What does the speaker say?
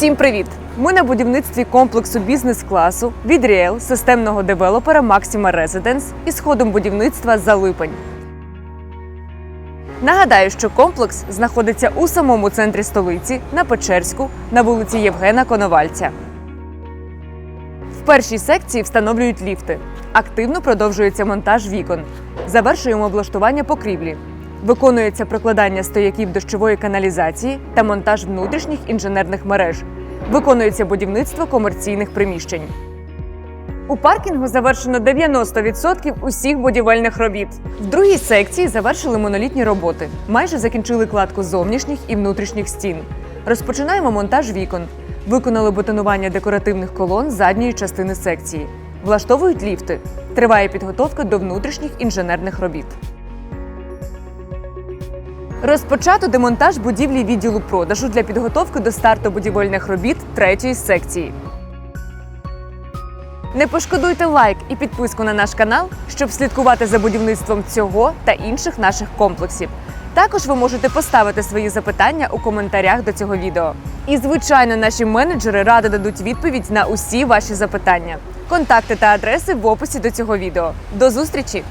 Усім привіт! Ми на будівництві комплексу бізнес-класу від Ріел системного девелопера Maxima Residence із ходом будівництва за липень. Нагадаю, що комплекс знаходиться у самому центрі столиці на Печерську на вулиці Євгена Коновальця. В першій секції встановлюють ліфти. Активно продовжується монтаж вікон. Завершуємо облаштування покрівлі. Виконується прокладання стояків дощової каналізації та монтаж внутрішніх інженерних мереж. Виконується будівництво комерційних приміщень. У паркінгу завершено 90% усіх будівельних робіт. В другій секції завершили монолітні роботи. Майже закінчили кладку зовнішніх і внутрішніх стін. Розпочинаємо монтаж вікон. Виконали бетонування декоративних колон задньої частини секції. Влаштовують ліфти. Триває підготовка до внутрішніх інженерних робіт. Розпочато демонтаж будівлі відділу продажу для підготовки до старту будівельних робіт третьої секції. Не пошкодуйте лайк і підписку на наш канал, щоб слідкувати за будівництвом цього та інших наших комплексів. Також ви можете поставити свої запитання у коментарях до цього відео. І, звичайно, наші менеджери радо дадуть відповідь на усі ваші запитання. Контакти та адреси в описі до цього відео. До зустрічі!